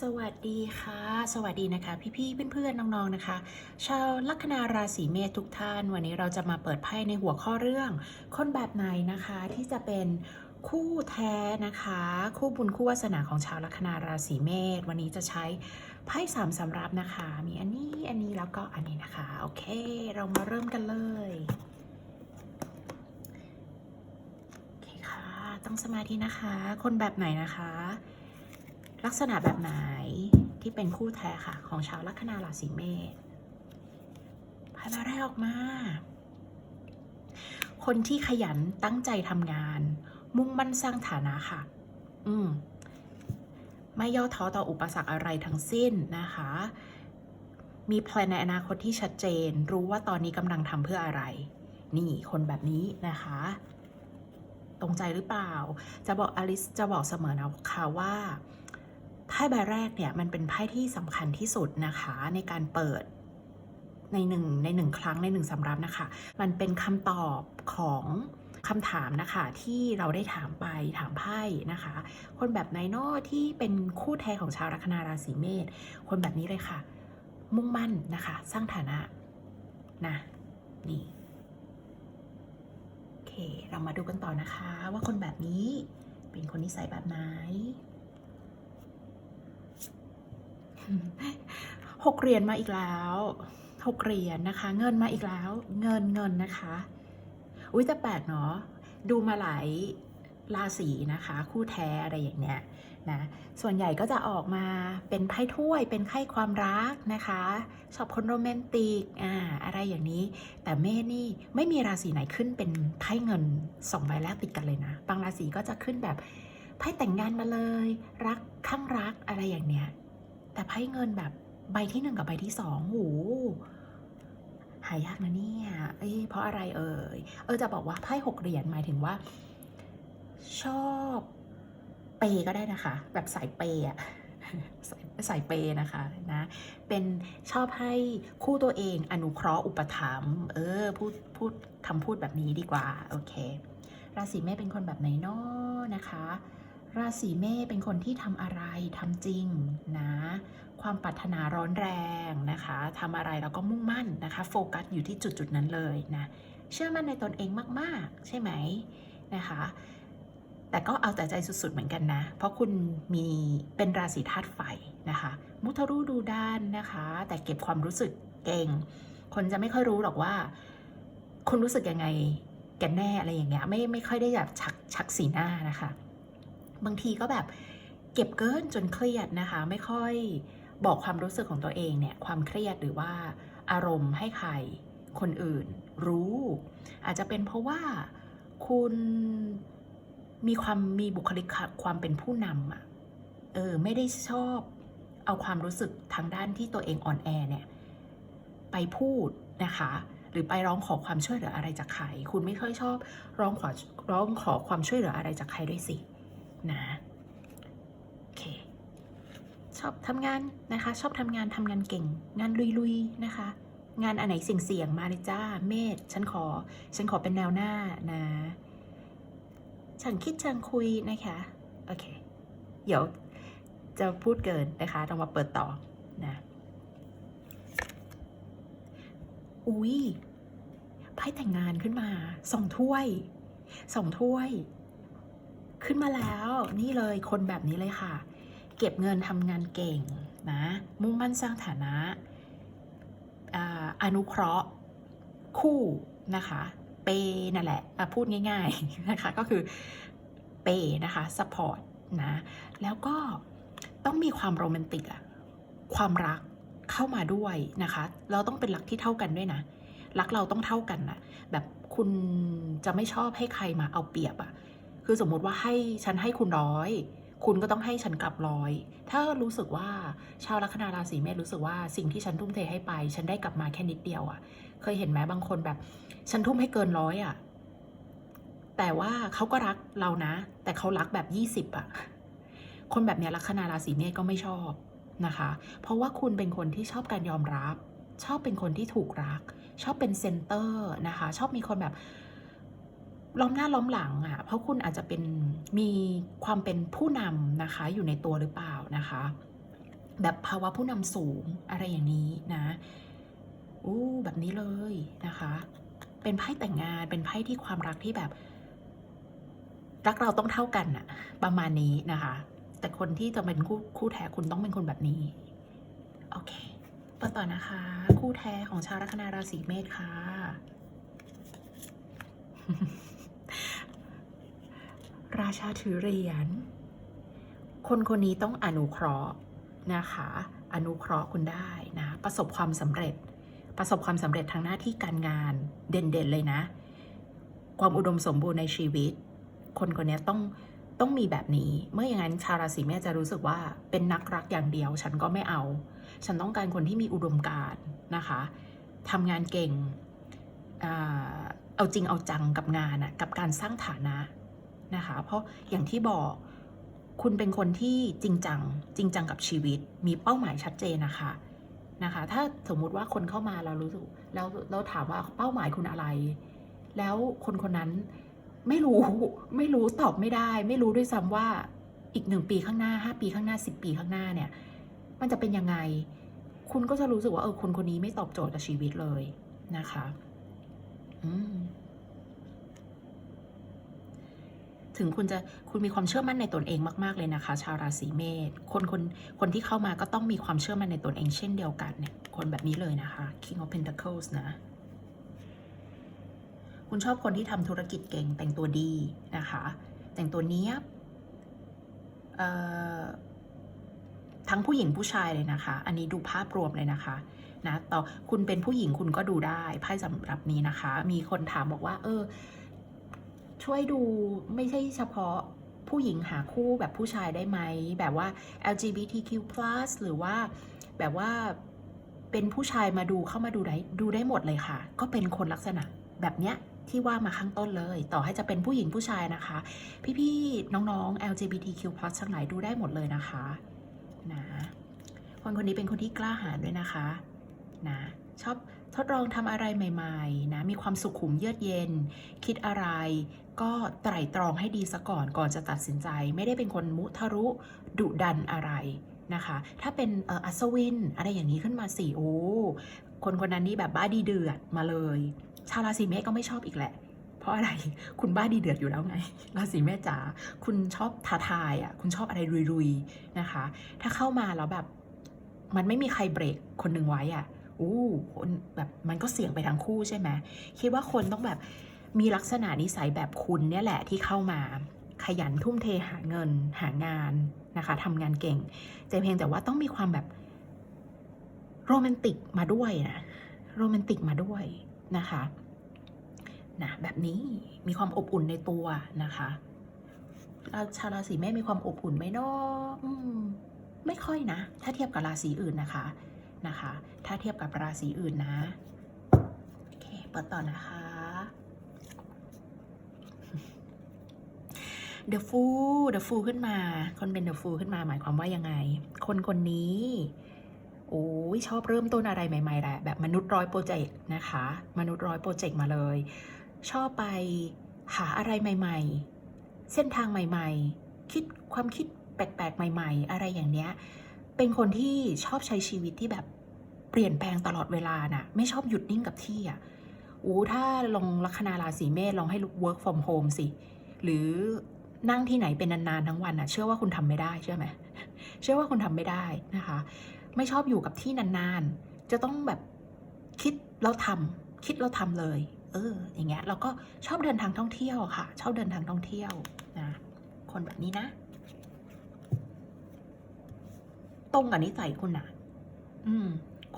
สวัสดีค่ะ สวัสดีนะคะ พี่ๆเพื่อนๆน้องๆนะคะ ชาวลัคนาราศีเมษทุกท่าน วันนี้เราจะมาเปิดไพ่ในหัวข้อเรื่อง คนแบบไหนนะคะที่จะเป็นคู่แท้นะคะ คู่บุญคู่วาสนาของชาวลัคนาราศีเมษวันนี้จะใช้ไพ่สามสำรับนะคะ มีอันนี้อันนี้แล้วก็อันนี้นะคะ โอเค เรามาเริ่มกันเลยโอเคค่ะต้องสมาธินะคะ คนแบบไหนนะคะ ลักษณะแบบไหนที่เป็นคู่แท้ค่ะ ของชาวลัคนาราศีเมษไพายมาแรกออกมา คนที่ขยันตั้งใจทำงาน มุ่งมั่นสร้างฐานะค่ะ อืมไม่ย่อท้อต่ออุปสรรคอะไรทั้งสิ้นนะคะ มีแพลนในอนาคตที่ชัดเจน รู้ว่าตอนนี้กำลังทำเพื่ออะไร นี่คนแบบนี้นะคะ ตรงใจหรือเปล่า จะบอกอลิสจะบอกเสมอนะคะว่า ไพ่ใบแรกเนี่ยมันเป็นไพ่ที่สำคัญที่สุดนะคะในการเปิดในหนึ่งในหนึ่งครั้งในหนึ่งสำรับนะคะ มันเป็นคำตอบของคำถามนะคะที่เราได้ถามไปถามไพ่นะคะ คนแบบไหนเนอะที่เป็นคู่แท้ของชาวลัคนาราศีเมษคนแบบนี้เลยค่ะ มุ่งมั่นนะคะ สร้างฐานะนะนี่โอเค เรามาดูกันต่อนะคะ ว่าคนแบบนี้เป็นคนนิสัยแบบไหน หกเหรียญมาอีกแล้วหกเหรียญนะคะ เงินมาอีกแล้ว เงินเงินนะคะ อุ้ยแต่แปลกเนาะดูมาหลายราศีนะคะ คู่แท้อะไรอย่างเนี้ยนะส่วนใหญ่ก็จะออกมาเป็นไพ่ถ้วยเป็นไพ่ความรักนะคะชอบคนโรแมนติกอ่าอะไรอย่างนี้ แต่เมษนี่ไม่มีราศีไหนขึ้นเป็นไพ่เงินสองใบแรกติดกันเลยนะบางราศีก็จะขึ้นแบบไพ่แต่งงานมาเลย รักข้างรักอะไรอย่างเนี้ย แต่ไพ่เงินแบบใบที่หนึ่งกับใบที่สองโหหายากนะเนี่ยเอ้ยเพราะอะไรเอ่ย เออจะบอกว่าไพ่หกเหรียญหมายถึงว่า ชอบเปย์ก็ได้นะคะ แบบสายเปย์อะสายสายเปย์นะคะนะ เป็นชอบให้คู่ตัวเองอนุเคราะห์อุปถัมภ์เออพูดพูดคำพูดแบบนี้ดีกว่า โอเค ราศีเมษเป็นคนแบบไหนเนาะนะคะ ราศีเมษเป็นคนที่ทำอะไรทำจริงนะ ความปรารถนาร้อนแรงนะคะทำอะไรแล้วก็มุ่งมั่นนะคะ โฟกัสอยู่ที่จุดจุดนั้นเลยนะเชื่อมั่นในตนเองมากๆ ใช่ไหมนะคะ แต่ก็เอาแต่ใจสุดๆเหมือนกันนะ เพราะคุณมีเป็นราศีธาตุไฟนะคะ มุทะรุดูด้านนะคะ แต่เก็บความรู้สึกเก่ง คนจะไม่ค่อยรู้หรอกว่า คุณรู้สึกยังไงกันแน่อะไรอย่างเงี้ยไม่ไม่ค่อยได้แบบชักชักสีหน้านะคะ บางทีก็แบบเก็บเกินจนเครียดนะคะ ไม่ค่อยบอกความรู้สึกของตัวเองเนี่ยความเครียดหรือว่าอารมณ์ให้ใครคนอื่นรู้ อาจจะเป็นเพราะว่าคุณมีความมีบุคลิกความเป็นผู้นำอะเออไม่ได้ชอบเอาความรู้สึกทางด้านที่ตัวเองอ่อนแอเนี่ยไปพูดนะคะ หรือไปร้องขอความช่วยเหลืออะไรจากใคร คุณไม่ค่อยชอบร้องขอร้องขอความช่วยเหลืออะไรจากใครด้วยสิ นะโอเคชอบทำงานนะคะ ชอบทำงานทำงานเก่ง งานลุยๆนะคะ งานอันไหนเสี่ยงๆมาเลยจ้า เมธฉันขอ ฉันขอเป็นแนวหน้านะฉันคิดฉันคุยนะคะโอเค เดี๋ยวจะพูดเกินนะคะต้องมาเปิดต่อนะอุ้ยไพ่แต่งงานขึ้นมาสองถ้วยสองถ้วย ขึ้นมาแล้วนี่เลยคนแบบนี้เลยค่ะ เก็บเงินทำงานเก่งนะมุ่งมั่นสร้างฐานะอนุเคราะห์คู่นะคะเปนั่นแหละพูดง่ายๆนะคะก็คือเปนะคะสปอร์ตนะแล้วก็ต้องมีความโรแมนติกอะความรักเข้ามาด้วยนะคะ เราต้องเป็นรักที่เท่ากันด้วยนะ รักเราต้องเท่ากันนะแบบคุณจะไม่ชอบให้ใครมาเอาเปรียบอะ คือสมมติว่าให้ฉันให้คุณร้อย คุณก็ต้องให้ฉันกลับร้อย ถ้ารู้สึกว่าชาวลัคนาราศีเมษรู้สึกว่าสิ่งที่ฉันทุ่มเทให้ไป ฉันได้กลับมาแค่นิดเดียวอะเคยเห็นไหมบางคนแบบ ฉันทุ่มให้เกินร้อยอะแต่ว่าเขาก็รักเรานะ แต่เขารักแบบยี่สิบอะ คนแบบเนี้ยลัคนาราศีเมษก็ไม่ชอบนะคะ เพราะว่าคุณเป็นคนที่ชอบการยอมรับ ชอบเป็นคนที่ถูกรัก ชอบเป็นเซนเตอร์นะคะ ชอบมีคนแบบ ล้อมหน้าล้อมหลังอะ่ะ เพราะคุณอาจจะเป็นมีความเป็นผู้นำนะคะ อยู่ในตัวหรือเปล่านะคะ แบบภาวะผู้นำสูงอะไรอย่างนี้นะอู้แบบนี้เลยนะคะ เป็นไพ่แต่งงานเป็นไพ่ที่ความรักที่แบบรักเราต้องเท่ากันอะประมาณนี้นะคะ แต่คนที่จะเป็นคู่คู่แท้คุณต้องเป็นคนแบบนี้ โอเคต่อต่อนะคะ คู่แท้ของชาวลัคนาราศีเมษค่ะ ราชาถือเหรียญ คนคนนี้ต้องอนุเคราะห์นะคะ อนุเคราะห์คุณได้นะ ประสบความสำเร็จ ประสบความสำเร็จทางหน้าที่การงานเด่นๆเลยนะ ความอุดมสมบูรณ์ในชีวิต คนคนนี้ต้องต้องมีแบบนี้ เมื่ออย่างนั้นชาวราศีเมษจะรู้สึกว่าเป็นนักรักอย่างเดียว ฉันก็ไม่เอา ฉันต้องการคนที่มีอุดมการณ์นะคะทำงานเก่ง เอาจริงเอาจังกับงานอะกับการสร้างฐานะ นะคะ เพราะอย่างที่บอกคุณเป็นคนที่จริงจัง จริงจังกับชีวิต มีเป้าหมายชัดเจนนะคะนะคะ ถ้าสมมุติว่าคนเข้ามาเรารู้สึกแล้วเราถามว่าเป้าหมายคุณอะไร แล้วคนคนนั้นไม่รู้ไม่รู้ตอบไม่ได้ ไม่รู้ด้วยซ้ำว่าอีกหนึ่งปีข้างหน้าห้าปีข้างหน้าสิบปีข้างหน้าเนี่ย มันจะเป็นยังไง คุณก็จะรู้สึกว่าเออคนคนนี้ไม่ตอบโจทย์กับชีวิตเลยนะคะ อืม ถึงคุณจะคุณมีความเชื่อมั่นในตนเองมากๆเลยนะคะ ชาวราศีเมษคนคนคนที่เข้ามาก็ต้องมีความเชื่อมั่นในตนเองเช่นเดียวกันเนี่ยคนแบบนี้เลยนะคะ King of Pentacles นะคุณชอบคนที่ทำธุรกิจเก่งแต่งตัวดีนะคะ แต่งตัวเนี้ยเอ่อทั้งผู้หญิงผู้ชายเลยนะคะ อันนี้ดูภาพรวมเลยนะคะนะต่อคุณเป็นผู้หญิงคุณก็ดูได้ไพ่สำหรับนี้นะคะ มีคนถามบอกว่า เออ ช่วยดูไม่ใช่เฉพาะผู้หญิงหาคู่แบบผู้ชายได้ไหม แบบว่า LGBTQ+ หรือว่าแบบว่าเป็นผู้ชายมาดูเข้ามาดูได้ดูได้หมดเลยค่ะ ก็เป็นคนลักษณะแบบเนี้ยที่ว่ามาข้างต้นเลย ต่อให้จะเป็นผู้หญิงผู้ชายนะคะ พี่ๆน้องๆ LGBTQ+ ทั้งหลายดูได้หมดเลยนะคะนะคนคนนี้เป็นคนที่กล้าหาญด้วยนะคะนะชอบ ทดลองทำอะไรใหม่ๆนะมีความสุขุมเยือกเย็น คิดอะไร ก็ไตร่ตรองให้ดีซะก่อนก่อนจะตัดสินใจ ไม่ได้เป็นคนมุทะรุดุดันอะไรนะคะ ถ้าเป็นอัศวินอะไรอย่างนี้ขึ้นมาสิโอ้คนคนนั้นนี่แบบบ้าดีเดือดมาเลย ชาวราศีเมษก็ไม่ชอบอีกแหละ เพราะอะไรคุณบ้าดีเดือดอยู่แล้วไงราศีเมษจ๋าคุณชอบท้าทายอะคุณชอบอะไรรุยๆนะคะ ถ้าเข้ามาแล้วแบบมันไม่มีใครเบรกคนหนึ่งไว้อะ อู้คนแบบมันก็เสี่ยงไปทั้งคู่ใช่ไหมคิดว่าคนต้องแบบมีลักษณะนิสัยแบบคุณเนี่ยแหละที่เข้ามาขยันทุ่มเทหาเงินหางานนะคะทำงานเก่งแต่เพียงแต่ว่าต้องมีความแบบโรแมนติกมาด้วยนะโรแมนติกมาด้วยนะคะนะแบบนี้มีความอบอุ่นในตัวนะคะราชาวราศีเมษมีความอบอุ่นไหมเนาะไม่ค่อยนะ ถ้าเทียบกับราศีอื่นนะคะ นะคะ ถ้าเทียบกับราศีอื่นนะโอเคเปิดต่อนะคะ The Fool The Fool ขึ้นมา คนเป็น The Fool ขึ้นมาหมายความว่ายังไง คนคนนี้โอ้ยชอบเริ่มต้นอะไรใหม่ๆแหละแบบมนุษย์ร้อยโปรเจกต์นะคะ มนุษย์ร้อยโปรเจกต์มาเลย ชอบไปหาอะไรใหม่ ๆ เส้นทางใหม่ ๆ คิดความคิดแปลกๆ ใหม่ ๆ อะไรอย่างเนี้ย เป็นคนที่ชอบใช้ชีวิตที่แบบ เปลี่ยนแปลงตลอดเวลาน่ะ ไม่ชอบหยุดนิ่งกับที่อะโอ้ถ้าลองลัคนาราศีเมษลองให้ work from home สิ หรือนั่งที่ไหนเป็นนานๆทั้งวันอะ เชื่อว่าคุณทำไม่ได้เชื่อไหมเชื่อว่าคุณทำไม่ได้นะคะ ไม่ชอบอยู่กับที่นานๆ จะต้องแบบคิดแล้วทำคิดแล้วทำเลย เออ อย่างเงี้ยเราก็ชอบเดินทางท่องเที่ยวค่ะ ชอบเดินทางท่องเที่ยวนะคนแบบนี้นะ ตรงกับนิสัยคุณนะอืม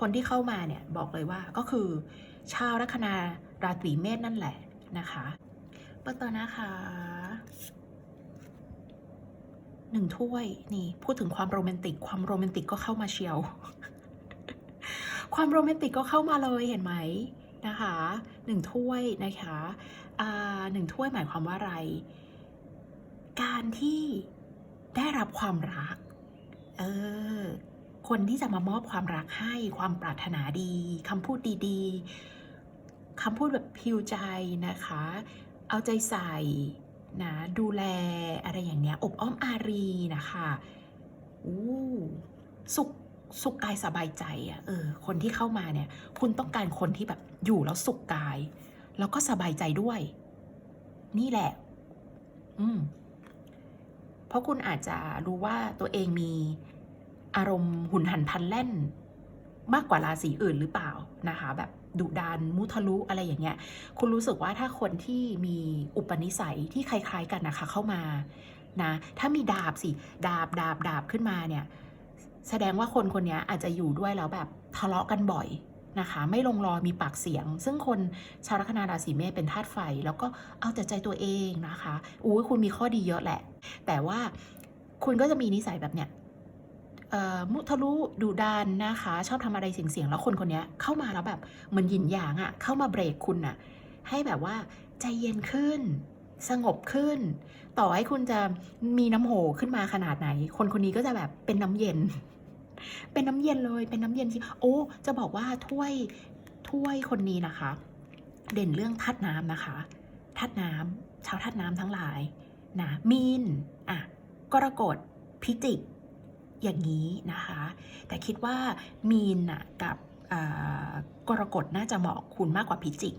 คนที่เข้ามาเนี่ยบอกเลยว่าก็คือชาวลัคนาราศีเมษนั่นแหละนะคะเปิดต่อนะคะหนึ่งถ้วยนี่พูดถึงความโรแมนติก ความโรแมนติกก็เข้ามาเชียว ความโรแมนติกก็เข้ามาเลยเห็นไหมนะคะหนึ่งถ้วยนะคะหนึ่งถ้วยหมายความว่าอะไร การที่ได้รับความรัก เออ คนที่จะมามอบความรักให้ความปรารถนาดีคำพูดดีๆคำพูดแบบพิวใจนะคะ เอาใจใส่นะดูแลอะไรอย่างเนี้ยอบอ้อมอารีนะคะอู้สุขสุขกายสบายใจอะเออคนที่เข้ามาเนี่ยคุณต้องการคนที่แบบอยู่แล้วสุขกาย แล้วก็สบายใจด้วย นี่แหละ อืมเพราะคุณอาจจะรู้ว่าตัวเองมี อารมณ์หุนหันพันแล่น มากกว่าราศีอื่นหรือเปล่านะคะแบบดุดานมุทะลุอะไรอย่างเงี้ย คุณรู้สึกว่าถ้าคนที่มีอุปนิสัยที่คล้าย ๆ กันนะคะเข้ามานะถ้ามีดาบสิดาบดาบดาบขึ้นมาเนี่ยแสดงว่าคนคนนี้อาจจะอยู่ด้วยแล้วแบบทะเลาะกันบ่อยนะคะ ไม่ลงรอมีปากเสียง ซึ่งคนชาวลัคนาราศีเมษเป็นธาตุไฟ แล้วก็เอาแต่ใจตัวเองนะคะอุ้ยคุณมีข้อดีเยอะแหละ แต่ว่าคุณก็จะมีนิสัยแบบเนี้ย มุทะลุดุดานนะคะ ชอบทำอะไรเสียงๆแล้วคนคนนี้เข้ามาแล้วแบบเหมือนหยินหยางอะ่ะเข้ามาเบรกคุณอะ่ะ ให้แบบว่าใจเย็นขึ้น สงบขึ้น ต่อให้คุณจะมีน้ำโหขึ้นมาขนาดไหน คนคนนี้ก็จะแบบเป็นน้ำเย็น เป็นน้ำเย็นเลยเป็นน้ำเย็นโอ้จะบอกว่าถ้วยถ้วยคนนี้นะคะ เด่นเรื่องธาตุน้ำนะคะธาตุน้ำชาวธาตุน้ำทั้งหลายนะมีนอะกรกฎพิจิก อย่างนี้นะคะ แต่คิดว่ามีนนะกับกรกฎน่าจะเหมาะคุณมากกว่าพิจิก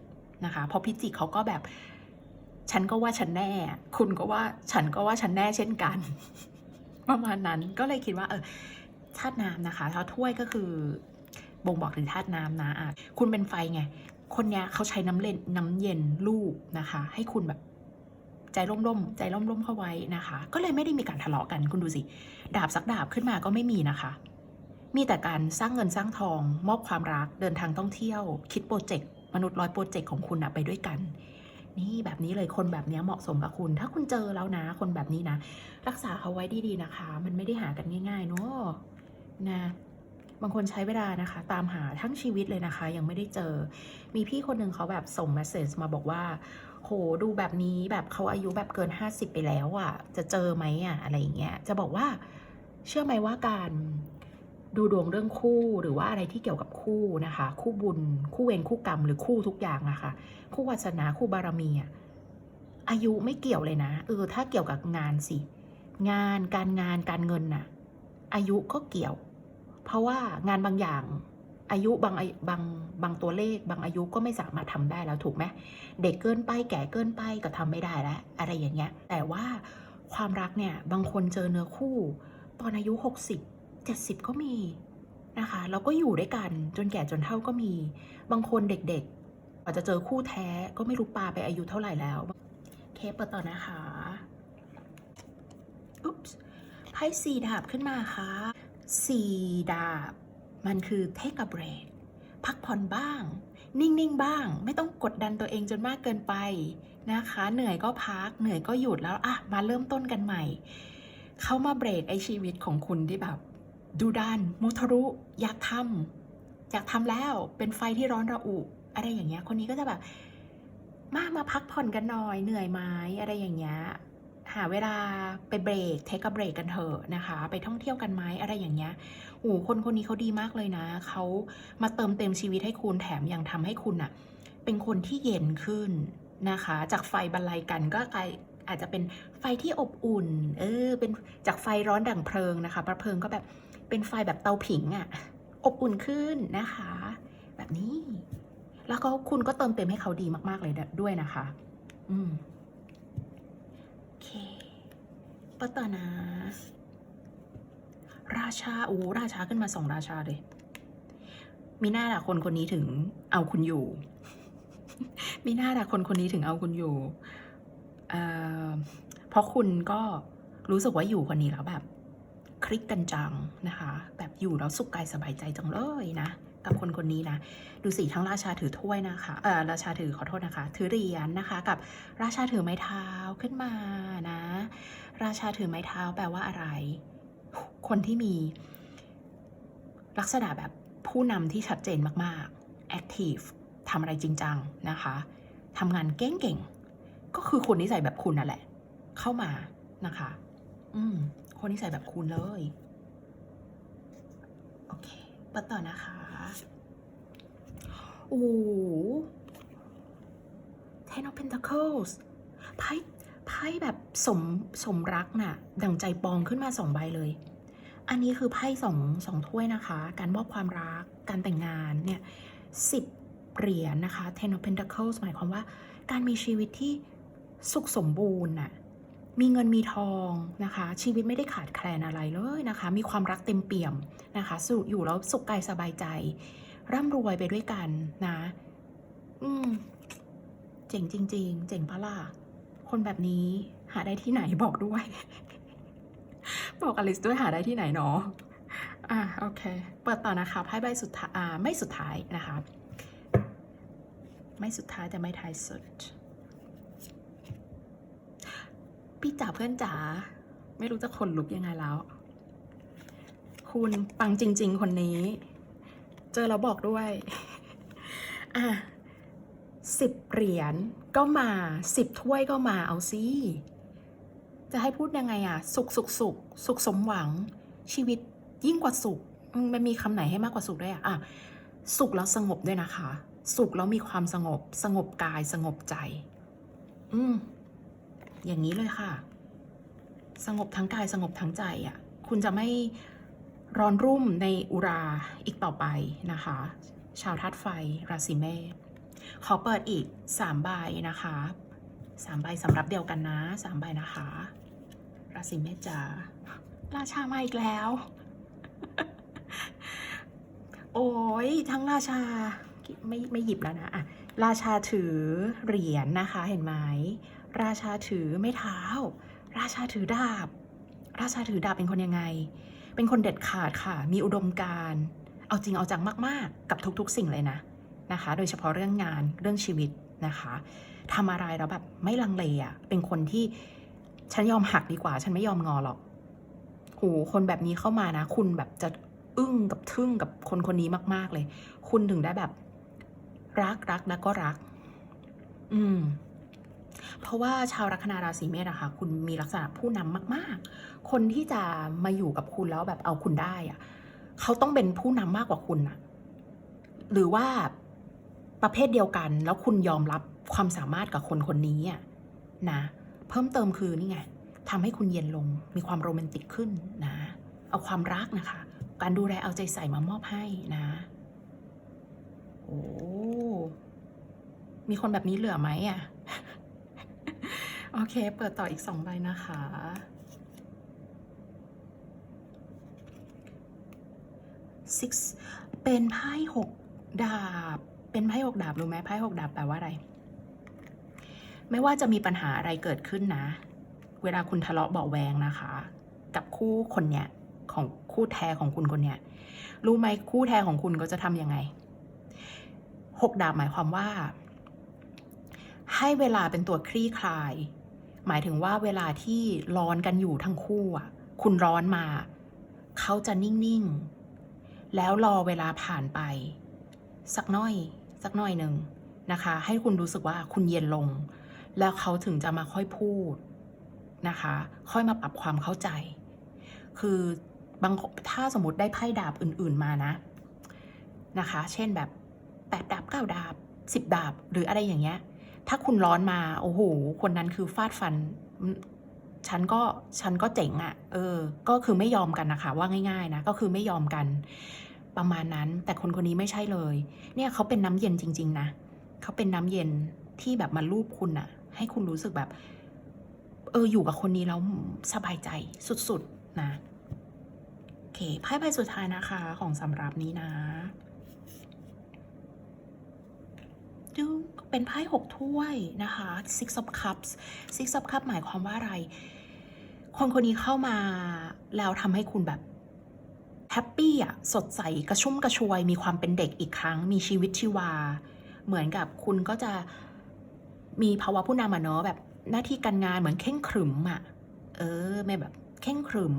นะคะ เพราะพิจิกเขาก็แบบ ฉันก็ว่าฉันแน่ คุณก็ว่าฉันก็ว่าฉันแน่เช่นกัน ประมาณนั้นก็เลยคิดว่าเออธาตุน้ำนะคะเท้าถ้วยก็คือบ่งบอกถึงธาตุน้ำนะอะคุณเป็นไฟไง คนเนี้ยเขาใช้น้ำเล่นน้ำเย็นลูกนะคะ ให้คุณแบบใจร่มๆใจร่มๆเข้าไว้นะคะ ก็เลยไม่ได้มีการทะเลาะกันคุณดูสิ ดาบสักดาบขึ้นมาก็ไม่มีนะคะ มีแต่การสร้างเงินสร้างทอง มอบความรักเดินทางท่องเที่ยว คิดโปรเจกต์มนุษย์ร้อยโปรเจกต์ของคุณอะไปด้วยกัน นี่แบบนี้เลยคนแบบนี้เหมาะสมกับคุณ ถ้าคุณเจอแล้วนะ คนแบบนี้นะ รักษาเขาไว้ดีๆนะคะ มันไม่ได้หากันง่ายๆเนาะนะบางคนใช้เวลานะคะ ตามหาทั้งชีวิตเลยนะคะ ยังไม่ได้เจอ มีพี่คนหนึ่งเขาแบบส่งเมสเซจมาบอกว่า โหดูแบบนี้แบบเขาอายุแบบเกิน 50 ไปแล้วอะ่ะ จะเจอไหมอะ่ะ อะไรอย่างเงี้ยจะบอกว่าเชื่อไหมว่าการดูดวงเรื่องคู่หรือว่าอะไรที่เกี่ยวกับคู่นะคะ คู่บุญ คู่เวรคู่กรรมหรือคู่ทุกอย่างอะค่ะ คู่วาสนาคู่บารมีอะอายุไม่เกี่ยวเลยนะเออถ้าเกี่ยวกับงานสิ งานการงานการเงินน่ะ อายุก็เกี่ยว เพราะว่างานบางอย่าง อายุบางบางบางตัวเลข บางอายุก็ไม่สามารถทำได้แล้วถูกไหมเด็กเกินไปแก่เกินไปก็ทำไม่ได้แล้วอะไรอย่างเงี้ย แต่ว่าความรักเนี่ยบางคนเจอเนื้อคู่ ตอนอายุ 60 70 ก็มีนะคะแล้วก็อยู่ด้วยกันจนแก่จนเฒ่าก็มี บางคนเด็กๆกว่าจะเจอคู่แท้ก็ไม่รู้ปาไปอายุเท่าไหร่แล้ว เคปเปิดต่อนะคะอุ๊บไพ่สีดาบขึ้นมาค่ะสีดาบ มันคือเทค a เบรกพักผ่อนบ้าง นิ่งๆบ้าง ไม่ต้องกดดันตัวเองจนมากเกินไปนะคะ เหนื่อยก็พัก เหนื่อยก็หยุดแล้วอะมาเริ่มต้นกันใหม่ เข้ามาเบรกไอชีวิตของคุณที่แบบ ดูดันมุทะรุอยากทำอยากทำแล้วเป็นไฟที่ร้อนระอุอะไรอย่างเงี้ยคนนี้ก็จะแบบมามาพักผ่อนกันหน่อยเหนื่อยไหมอะไรอย่างเงี้ย หาเวลาไปเบรกเทคกับเบรกกันเถอะนะคะ ไปท่องเที่ยวกันไหมอะไรอย่างเงี้ยโอ้คนคนนี้เขาดีมากเลยนะ เขามาเติมเต็มชีวิตให้คุณแถมยังทำให้คุณอะเป็นคนที่เย็นขึ้นนะคะ จากไฟบรรลัยกันก็กลายอาจจะเป็นไฟที่อบอุ่น เออ เป็นจากไฟร้อนดั่งเพลิงนะคะประเพลิงก็แบบเป็นไฟแบบเตาผิงอะอบอุ่นขึ้นนะคะ แบบนี้ แล้วก็คุณก็เติมเต็มให้เขาดีมาก ๆ เลยด้วยนะคะ อืม โอเค ปะตานะราชา โอ้ราชาขึ้นมาสองราชาเลย มีหน้าละคนคนนี้ถึงเอาคุณอยู่ มีหน้าละคนคนนี้ถึงเอาคุณอยู่เอ่อเพราะคุณก็รู้สึกว่าอยู่คนนี้แล้วแบบ คลิกกันจังนะคะ แบบอยู่แล้วสุขกายสบายใจจังเลยนะ กับคนคนนี้นะ ดูสิทั้งราชาถือถ้วยนะคะ เออราชาถือขอโทษนะคะ ถือเหรียญนะคะ กับราชาถือไม้เท้าขึ้นมานะ ราชาถือไม้เท้าแปลว่าอะไร คนที่มีลักษณะแบบผู้นำที่ชัดเจนมากๆ active ทำอะไรจริงจังนะคะทำงานเก่งๆ ก็คือคนนิสัยแบบคุณนั่นแหละ เข้ามานะคะ อืม คนนิสัยแบบคุณเลย โอเค ปิดต่อนะคะโอ้โห Ten of Pentacles ไพ่ไพ่แบบสมสมรักน่ะ ดั่งใจปองขึ้นมาสองใบเลย อันนี้คือไพ่สองสองถ้วยนะคะ การมอบความรัก การแต่งงานเนี่ยสิบเหรียญนะคะ Ten of Pentacles หมายความว่า การมีชีวิตที่สุขสมบูรณ์น่ะ มีเงินมีทองนะคะ ชีวิตไม่ได้ขาดแคลนอะไรเลยนะคะ มีความรักเต็มเปี่ยมนะคะสุอยู่แล้วสุขกายสบายใจ ร่ำรวยไปด้วยกันนะ อืมเจ๋งจริง ๆ เจ๋งปะล่ะคนแบบนี้หาได้ที่ไหนบอกด้วย บอกอลิสด้วยหาได้ที่ไหนเนาะอะโอเค เปิดต่อนะคะไพ่ใบสุดท้ายไม่สุดท้ายนะคะ ไม่สุดท้ายแต่ไม่ท้ายสุด พี่จ๋าเพื่อนจ๋าไม่รู้จะขนลุกยังไงแล้ว คุณปังจริง ๆ คนนี้ เจอแล้วบอกด้วย อะสิบเหรียญก็มาสิบถ้วยก็มาเอาสิจะให้พูดยังไงอะสุขสุขสุขสุขสมหวัง ชีวิตยิ่งกว่าสุขมันมีคำไหนให้มากกว่าสุขได้อะอะสุขแล้วสงบด้วยนะคะ สุขแล้วมีความสงบ สงบกายสงบใจ อืม อย่างนี้เลยค่ะ สงบทั้งกายสงบทั้งใจอะ่ะ คุณจะไม่ร้อนรุ่มในอุราอีกต่อไปนะคะ ชาวธาตุไฟราศีเมษขอเปิดอีกสามใบนะคะสามใบสำหรับเดียวกันนะสามใบนะคะ ราศีเมษจ๋าราชามาอีกแล้ว โอ้ยทั้งราชาไม่ไม่หยิบแล้วนะอะราชาถือเหรียญนะคะเห็นไหม ราชาถือไม่เท้า ราชาถือดาบ ราชาถือดาบเป็นคนยังไง เป็นคนเด็ดขาดค่ะ มีอุดมการเอาจริงเอาจังมาก ๆ กับทุก ๆ สิ่งเลยนะนะคะ โดยเฉพาะเรื่องงานเรื่องชีวิตนะคะทำอะไรแล้วแบบไม่ลังเลอะเป็นคนที่ฉันยอมหักดีกว่า ฉันไม่ยอมงอหรอกโหคนแบบนี้เข้ามานะ คุณแบบจะอึ้งกับทึ่งกับคนคนนี้มาก ๆ เลย คุณถึงได้แบบ รักรักแล้วก็รัก อืม เพราะว่าชาวลัคนาราศีเมษอะค่ะคุณมีลักษณะผู้นำมาก ๆ คนที่จะมาอยู่กับคุณแล้วแบบเอาคุณได้อะเขาต้องเป็นผู้นำมากกว่าคุณอะหรือว่าประเภทเดียวกันแล้วคุณยอมรับความสามารถกับคนคนนี้อะนะเพิ่มเติมคือนี่ไงทำให้คุณเย็นลงมีความโรแมนติกขึ้นนะ เอาความรักนะคะ การดูแลเอาใจใส่มามอบให้นะ โอ้ มีคนแบบนี้เหลือไหมอะ โอเค เปิดต่ออีกสองใบนะคะ six เป็นไพ่หกดาบ เป็นไพ่หกดาบ รู้ไหมไพ่หกดาบแปลว่าอะไร ไม่ว่าจะมีปัญหาอะไรเกิดขึ้นนะ เวลาคุณทะเลาะเบาแวงนะคะ กับคู่คนเนี้ยของคู่แท้ของคุณคนเนี้ย รู้ไหมคู่แท้ของคุณก็จะทำยังไงหกดาบหมายความว่า ให้เวลาเป็นตัวคลี่คลาย หมายถึงว่าเวลาที่ร้อนกันอยู่ทั้งคู่อะ คุณร้อนมา เขาจะนิ่ง ๆ แล้วรอเวลาผ่านไป สักน้อย สักน้อยหนึ่งนะคะ ให้คุณรู้สึกว่าคุณเย็นลง แล้วเขาถึงจะมาค่อยพูดนะคะ ค่อยมาปรับความเข้าใจ คือบางถ้าสมมติได้ไพ่ดาบอื่น ๆมานะนะคะ เช่นแบบแปดดาบเก้าดาบสิบดาบหรืออะไรอย่างเงี้ย ถ้าคุณร้อนมา โอ้โห คนนั้นคือฟาดฟัน ฉันก็ฉันก็เจ๋งอะ่ะ เออ ก็คือไม่ยอมกันนะคะ ว่าง่ายๆนะ ก็คือไม่ยอมกัน ประมาณนั้น แต่คนคนนี้ไม่ใช่เลย เนี่ยเขาเป็นน้ำเย็นจริง ๆ นะเขาเป็นน้ำเย็นที่แบบมาลูบคุณอะให้คุณรู้สึกแบบ เออ อยู่กับคนนี้แล้วสบายใจสุดๆนะ โอเคไพ่ใบสุดท้ายนะคะ ของสำรับนี้นะ ดูเป็นไพ่หกถ้วยนะคะ six of cups six of cups หมายความว่าอะไร คนคนนี้เข้ามา แล้วทำให้คุณแบบแฮปปี้อะ สดใสกระชุ่มกระชวย มีความเป็นเด็กอีกครั้ง มีชีวิตชีวา เหมือนกับคุณก็จะมีภาวะผู้นำอะเนาะแบบหน้าที่การงานเหมือนเข่งขรึมอะ เออไม่แบบ เข่งขรึม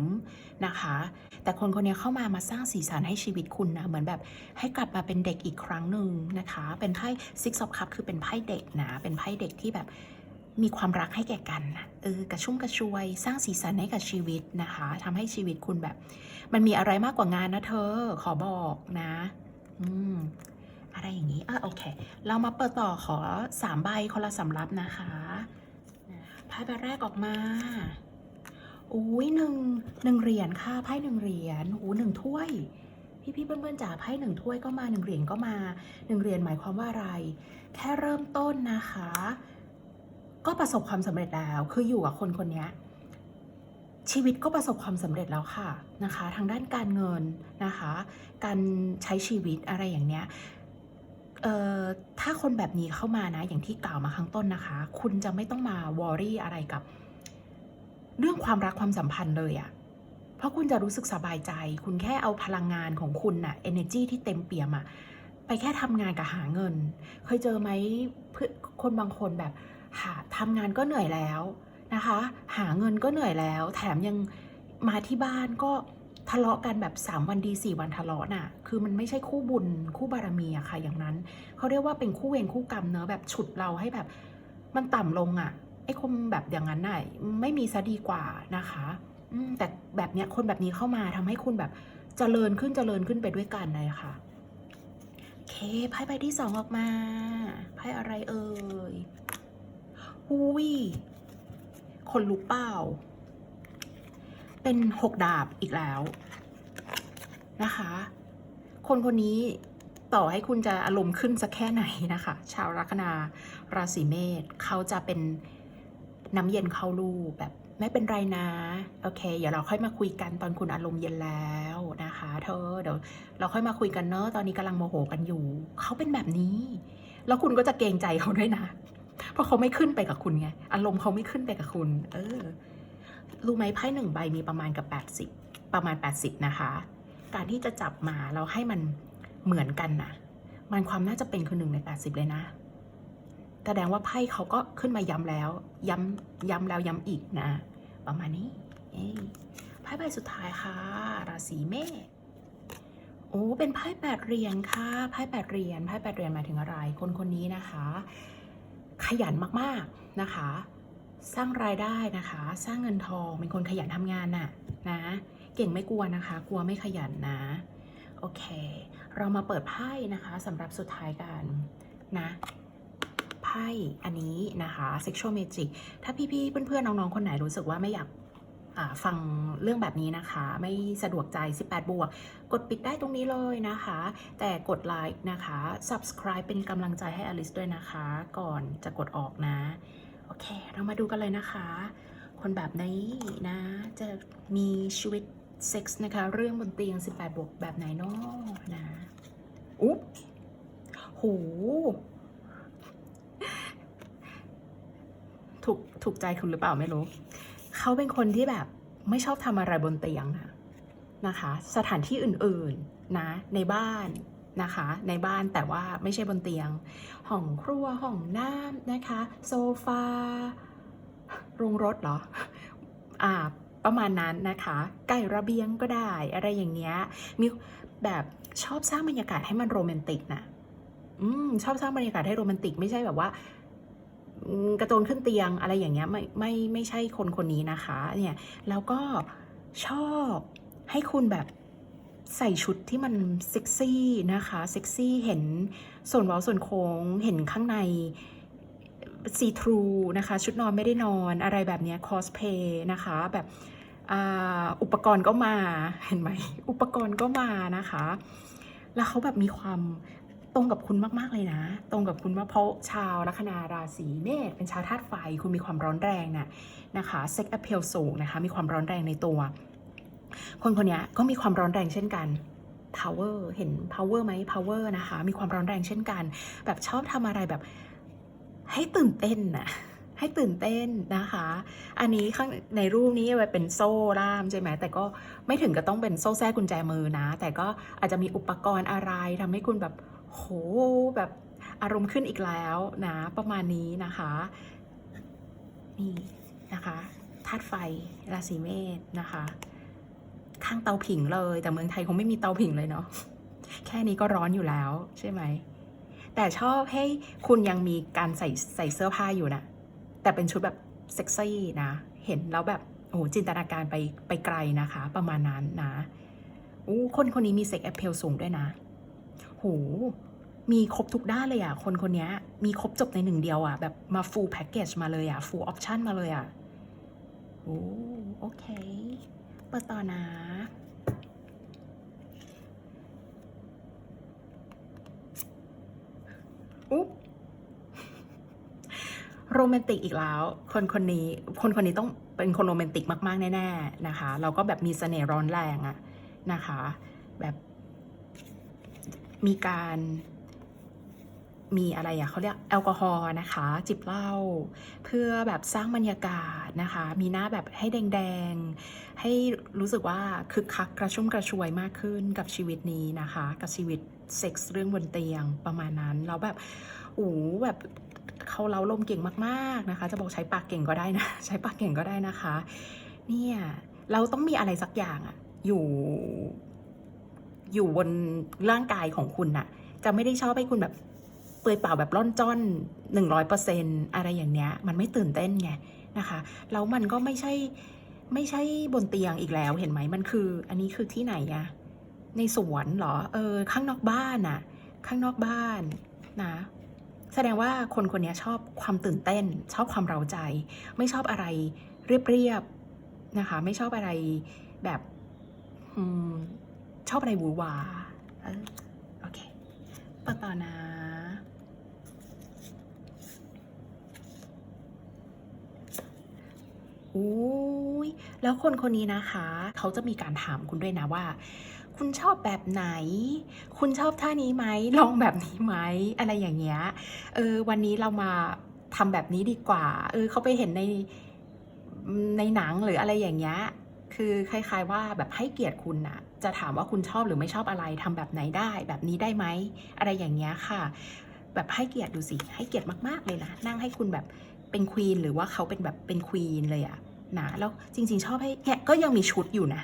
นะคะ แต่คนคนนี้เข้ามามาสร้างสีสันให้ชีวิตคุณนะ เหมือนแบบให้กลับมาเป็นเด็กอีกครั้งหนึ่งนะคะ เป็นไพ่ six of cups คือเป็นไพ่เด็กนะ เป็นไพ่เด็กที่แบบมีความรักให้แก่กันนะเออกระชุ่มกระชวย สร้างสีสันให้กับชีวิตนะคะทำให้ชีวิตคุณแบบ มันมีอะไรมากกว่างานนะเธอ ขอบอกนะ อืม อะไรอย่างนี้อะโอเค เรามาเปิดต่อขอสามใบคนละสำรับนะคะไพ่ใบแรกออกมา อุ้ยหนึ่งหนึ่งเหรียญค่ะไพ่หนึ่งเหรียญโอ้หนึ่งถ้วย พี่พี่เพื่อนๆจ๋าไพ่หนึ่งถ้วยก็มาหนึ่งเหรียญก็มาหนึ่งเหรียญหมายความว่าอะไร แค่เริ่มต้นนะคะ ก็ประสบความสำเร็จแล้วคืออยู่กับคนคนนี้ชีวิตก็ประสบความสำเร็จแล้วค่ะนะคะ ทางด้านการเงินนะคะ การใช้ชีวิตอะไรอย่างเนี้ยเอ่อถ้าคนแบบนี้เข้ามานะอย่างที่กล่าวมาข้างต้นนะคะ คุณจะไม่ต้องมาวอรี่อะไรกับ เรื่องความรักความสัมพันธ์เลยอะเพราะคุณจะรู้สึกสบายใจ คุณแค่เอาพลังงานของคุณน่ะ energy ที่เต็มเปี่ยมอะไปแค่ทำงานกับหาเงิน เคยเจอไหมเพื่อคนบางคนแบบ หาทำงานก็เหนื่อยแล้วนะคะ หาเงินก็เหนื่อยแล้ว แถมยังมาที่บ้านก็ทะเลาะกันแบบ 3 วันดี 4 วันทะเลาะน่ะ คือมันไม่ใช่คู่บุญคู่บารมีอะค่ะอย่างนั้น เขาเรียกว่าเป็นคู่เวรคู่กรรมเนอะแบบฉุดเราให้แบบ มันต่ำลงอะ ไอ้คนแบบอย่างนั้นน่ะไม่มีซะดีกว่านะคะแต่แบบเนี้ยคนแบบนี้เข้ามาทำให้คุณแบบเจริญขึ้นเจริญขึ้นไปด้วยกันเลยค่ะโอเคไพ่ใบที่สองออกมาไพ่อะไรเอ่ยอุ้ยคนลุกเปล่าเป็นหกดาบอีกแล้วนะคะ คนคนนี้ต่อให้คุณจะอารมณ์ขึ้นสักแค่ไหนนะคะ ชาวลัคนาราศีเมษเขาจะเป็น น้ำเย็นเข้าลูกแบบไม่เป็นไรนะ โอเค เดี๋ยวเราค่อยมาคุยกันตอนคุณอารมณ์เย็นแล้วนะคะ เธอเดี๋ยวเราค่อยมาคุยกันเนอะตอนนี้กำลังโมโหกันอยู่ เขาเป็นแบบนี้ แล้วคุณก็จะเกรงใจเขาด้วยนะ เพราะเขาไม่ขึ้นไปกับคุณไง อารมณ์เขาไม่ขึ้นไปกับคุณ เออ รู้ไหมไพ่หนึ่งใบมีประมาณกับ 80 ประมาณ 80 นะคะ การที่จะจับมาแล้วให้มันเหมือนกันนะมันความน่าจะเป็นคือหนึ่งใน 80 เลยนะ แสดงว่าไพ่เขาก็ขึ้นมาย้ำแล้ว ย้ำย้ำแล้วย้ำอีกนะ ประมาณนี้ไพ่ใบสุดท้ายค่ะ ราศีเมษโอ้เป็นไพ่แปดเหรียญค่ะไพ่แปดเหรียญไพ่แปดเหรียญหมายถึงอะไร คนคนนี้นะคะ ขยันมากๆนะคะ สร้างรายได้นะคะ สร้างเงินทองเป็นคนขยันทำงานน่ะนะเก่งไม่กลัวนะคะ กลัวไม่ขยันนะโอเค เรามาเปิดไพ่นะคะสำหรับสุดท้ายกันนะ ไพ่อันนี้นะคะ sexual magic ถ้าพี่ๆเพื่อนๆน้องๆคนไหนรู้สึกว่าไม่อยากฟังเรื่องแบบนี้นะคะ ไม่สะดวกใจ 18 บวก กดปิดได้ตรงนี้เลยนะคะ แต่กดไลค์นะคะ subscribe เป็นกำลังใจให้อลิสด้วยนะคะ ก่อนจะกดออกนะ โอเค เรามาดูกันเลยนะคะ คนแบบนี้นะ จะมีชีวิตเซ็กส์นะคะ เรื่องบนเตียง 18 บวกแบบไหนเนาะนะอุ๊บโห ถูกถูกใจคุณหรือเปล่าไม่รู้ เขาเป็นคนที่แบบไม่ชอบทำอะไรบนเตียงนะนะคะ สถานที่อื่นๆนะในบ้านนะคะ ในบ้านแต่ว่าไม่ใช่บนเตียง ห้องครัวห้องน้ำนะคะ โซฟาโรงรถเหรออ่าประมาณนั้นนะคะใกล้ระเบียงก็ได้ อะไรอย่างเงี้ยมีแบบชอบสร้างบรรยากาศให้มันโรแมนติกนะอืมชอบสร้างบรรยากาศให้โรแมนติก ไม่ใช่แบบว่า กระโจนขึ้นเตียงอะไรอย่างเงี้ยไม่ไม่ไม่ใช่คนคนนี้นะคะเนี่ยแล้วก็ชอบให้คุณแบบใส่ชุดที่มันเซ็กซี่นะคะเซ็กซี่เห็นส่วนเว้าส่วนโค้งเห็นข้างในซีทรูนะคะ ชุดนอนไม่ได้นอนอะไรแบบเนี้คอสเพย์นะคะ แบบอ,อุปกรณ์ก็มาเห็นไหม อุปกรณ์ก็มานะคะ แล้วเขาแบบมีความ รงกับคุณมากๆเลยนะ ตรงกับคุณมากเพราะชาวลัคนาราศีเมษเป็นชาวธาตุไฟคุณมีความร้อนแรงน่ะนะคะเซ็กแอพเพลสูงนะคะ มีความร้อนแรงในตัว คนคนนี้ก็มีความร้อนแรงเช่นกัน power เห็น power ไหม power นะคะ มีความร้อนแรงเช่นกัน แบบชอบทำอะไรแบบให้ตื่นเต้นน่ะให้ตื่นเต้นนะคะ อันนี้ข้างในรูปนี้เป็นโซ่ล่ามใช่ไหม แต่ก็ไม่ถึงกับต้องเป็นโซ่แทรกกุญแจมือนะ แต่ก็อาจจะมีอุปกรณ์อะไรทำให้คุณแบบ โหแบบอารมณ์ขึ้นอีกแล้วนะ ประมาณนี้นะคะนี่นะคะธาตุไฟราศีเมษนะคะ ข้างเตาผิงเลย แต่เมืองไทยคงไม่มีเตาผิงเลยเนาะแค่นี้ก็ร้อนอยู่แล้วใช่ไหม แต่ชอบให้คุณยังมีการใส่ใส่เสื้อผ้าอยู่นะแต่เป็นชุดแบบเซ็กซี่นะ เห็นแล้วแบบโอ้โหจินตนาการไปไปไกลนะคะ ประมาณนั้นนะอู้คนคนนี้มีเซ็กแอพเพลสูงด้วยนะ โหมีครบทุกด้านเลยอะคนคนนี้มีครบจบในหนึ่งเดียวอะแบบมา full package มาเลยอะ full option มาเลยอะโอ้โอเค เปิดต่อนะอุ๊บโรแมนติกอีกแล้ว คนคนนี้ คนคนนี้ต้องเป็นคนโรแมนติกมาก ๆ แน่ ๆ นะคะแล้วก็แบบมีเสน่ห์ร้อนแรงอะนะคะ แบบ มีการมีอะไรอะเขาเรียกแอลกอฮอล์นะคะ จิบเหล้าเพื่อแบบสร้างบรรยากาศนะคะ มีหน้าแบบให้แดงๆ ให้รู้สึกว่าคึกคักกระชุ่มกระชวยมากขึ้นกับชีวิตนี้นะคะ กับชีวิตเซ็กส์เรื่องบนเตียงประมาณนั้นแล้วแบบโอ้โหแบบเขาเล้าลมเก่งมากๆนะคะ จะบอกใช้ปากเก่งก็ได้นะ ใช้ปากเก่งก็ได้นะคะ เนี่ยเราต้องมีอะไรสักอย่างอะอยู่ อยู่บนร่างกายของคุณน่ะ จะไม่ได้ชอบให้คุณแบบเปลือยเปล่าแบบร่อนจ้อนหนึ่งร้อยเปอร์เซ็นอะไรอย่างเนี้ย มันไม่ตื่นเต้นไงนะคะแล้วมันก็ไม่ใช่ไม่ใช่บนเตียงอีกแล้วเห็นไหมมันคือ อันนี้คือที่ไหนอะในสวนเหรอเออข้างนอกบ้านอะข้างนอกบ้านนะแสดงว่าคนคนนี้ชอบความตื่นเต้น ชอบความเร้าใจ ไม่ชอบอะไรเรียบๆนะคะ ไม่ชอบอะไรแบบ ชอบอะไรหวือหวาโอเคเปิดต่อนะอุ้ยแล้วคนคนนี้นะคะ เขาจะมีการถามคุณด้วยนะว่า คุณชอบแบบไหน คุณชอบท่านี้ไหมลองแบบนี้ไหมอะไรอย่างเงี้ยเออวันนี้เรามาทำแบบนี้ดีกว่า เออเขาไปเห็นในในหนังหรืออะไรอย่างเงี้ยคือคล้ายๆว่าแบบให้เกียรติคุณนะ จะถามว่าคุณชอบหรือไม่ชอบอะไรทำแบบไหนได้ แบบนี้ได้ไหมอะไรอย่างเงี้ยค่ะ แบบให้เกียรติดูสิให้เกียรติมากๆเลยนะนั่งให้คุณแบบเป็นควีนหรือว่าเขาเป็นแบบเป็นควีนเลยอะนะแล้วจริง ๆ ชอบให้เนี่ยก็ยังมีชุดอยู่นะ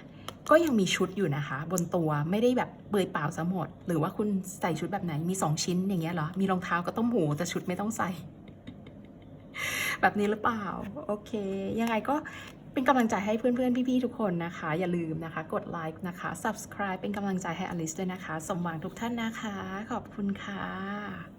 ก็ยังมีชุดอยู่นะคะ บนตัวไม่ได้แบบเปยเปล่าซะหมด หรือว่าคุณใส่ชุดแบบไหนมีสองชิ้นอย่างเงี้ยเหรอ มีรองเท้าก็ต้มหูแต่ชุดไม่ต้องใส่ แบบนี้หรือเปล่า โอเค ยังไงก็ เป็นกำลังใจให้เพื่อนๆ พี่ๆ ทุกคนนะคะ อย่าลืมนะคะ กดไลค์นะคะ subscribe เป็นกำลังใจให้อลิสด้วยนะคะ สมหวังทุกท่านนะคะ ขอบคุณค่ะ